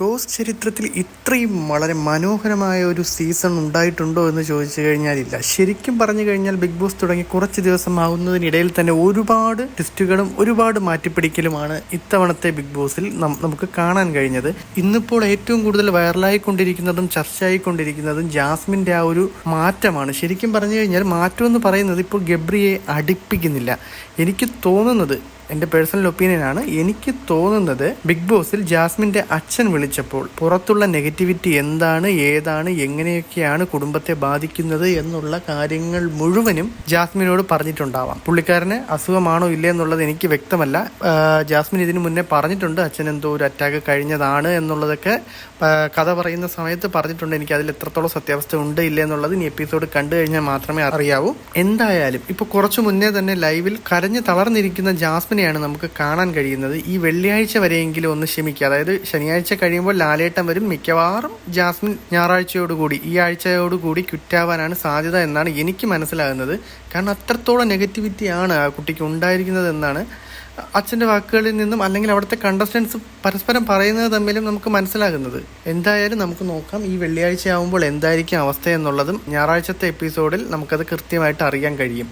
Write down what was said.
Boss ചരിത്രത്തിൽ ഇത്രയും വളരെ മനോഹരമായ ഒരു സീസൺ ഉണ്ടായിട്ടുണ്ടോ എന്ന് ചോദിച്ചു കഴിഞ്ഞാൽ ഇല്ല. ശരിക്കും പറഞ്ഞു കഴിഞ്ഞാൽ ബിഗ് ബോസ് തുടങ്ങി കുറച്ച് ദിവസം ആവുന്നതിനിടയിൽ തന്നെ ഒരുപാട് ട്വിസ്റ്റുകളും ഒരുപാട് മാറ്റിപ്പിടിക്കലുമാണ് ഇത്തവണത്തെ ബിഗ് ബോസിൽ നമുക്ക് കാണാൻ കഴിഞ്ഞത്. ഇന്നിപ്പോൾ ഏറ്റവും കൂടുതൽ വൈറലായിക്കൊണ്ടിരിക്കുന്നതും ചർച്ചയായിക്കൊണ്ടിരിക്കുന്നതും ജാസ്മിന്റെ ആ ഒരു മാറ്റമാണ്. ശരിക്കും പറഞ്ഞു കഴിഞ്ഞാൽ മാറ്റം എന്ന് പറയുന്നത് ഇപ്പോൾ ഗബ്രിയെ അടുപ്പിക്കുന്നില്ല. എനിക്ക് തോന്നുന്നത് എന്റെ പേഴ്സണൽ ഒപ്പീനിയൻ ആണ്. എനിക്ക് തോന്നുന്നത് ബിഗ് ബോസിൽ ജാസ്മിന്റെ അച്ഛൻ വിളിച്ചപ്പോൾ പുറത്തുള്ള നെഗറ്റിവിറ്റി എന്താണ് ഏതാണ് എങ്ങനെയൊക്കെയാണ് കുടുംബത്തെ ബാധിക്കുന്നത് എന്നുള്ള കാര്യങ്ങൾ മുഴുവനും ജാസ്മിനോട് പറഞ്ഞിട്ടുണ്ടാവാം. പുള്ളിക്കാരന് അസുഖമാണോ ഇല്ലേ എന്നുള്ളത് എനിക്ക് വ്യക്തമല്ല. ജാസ്മിൻ ഇതിനു മുന്നേ പറഞ്ഞിട്ടുണ്ട് അച്ഛൻ എന്തോ ഒരു അറ്റാക്ക് കഴിഞ്ഞതാണ് എന്നുള്ളതൊക്കെ കഥ പറയുന്ന സമയത്ത് പറഞ്ഞിട്ടുണ്ട്. എനിക്ക് അതിൽ എത്രത്തോളം സത്യാവസ്ഥ ഉണ്ട് ഇല്ല എന്നുള്ളത് ഇനി എപ്പിസോഡ് കണ്ടു കഴിഞ്ഞാൽ മാത്രമേ അറിയാവൂ. എന്തായാലും ഇപ്പോൾ കുറച്ചു മുന്നേ തന്നെ ലൈവിൽ കരഞ്ഞു തളർന്നിരിക്കുന്ന ജാസ്മിനെയാണ് നമുക്ക് കാണാൻ കഴിയുന്നത്. ഈ വെള്ളിയാഴ്ച വരെയെങ്കിലും ഒന്ന് ക്ഷമിക്കുക. അതായത് ശനിയാഴ്ച കഴിയുമ്പോൾ ലാലേട്ടം വരും. മിക്കവാറും ജാസ്മിൻ ഞായറാഴ്ചയോടുകൂടി ഈ ആഴ്ചയോടുകൂടി ക്വിറ്റാവാനാണ് സാധ്യത എന്നാണ് എനിക്ക് മനസ്സിലാകുന്നത്. കാരണം അത്രത്തോളം നെഗറ്റിവിറ്റിയാണ് ആ കുട്ടിക്ക് ഉണ്ടായിരിക്കുന്നത് എന്നാണ് അച്ഛന്റെ വാക്കുകളിൽ നിന്നും അല്ലെങ്കിൽ അവിടുത്തെ കണ്ടസ്റ്റൻസ് പരസ്പരം പറയുന്നത് തമ്മിലും നമുക്ക് മനസ്സിലാകുന്നത്. എന്തായാലും നമുക്ക് നോക്കാം ഈ വെള്ളിയാഴ്ച ആവുമ്പോൾ എന്തായിരിക്കും അവസ്ഥ എന്നുള്ളതും ഞായറാഴ്ചത്തെ എപ്പിസോഡിൽ നമുക്കത് കൃത്യമായിട്ട് അറിയാൻ കഴിയും.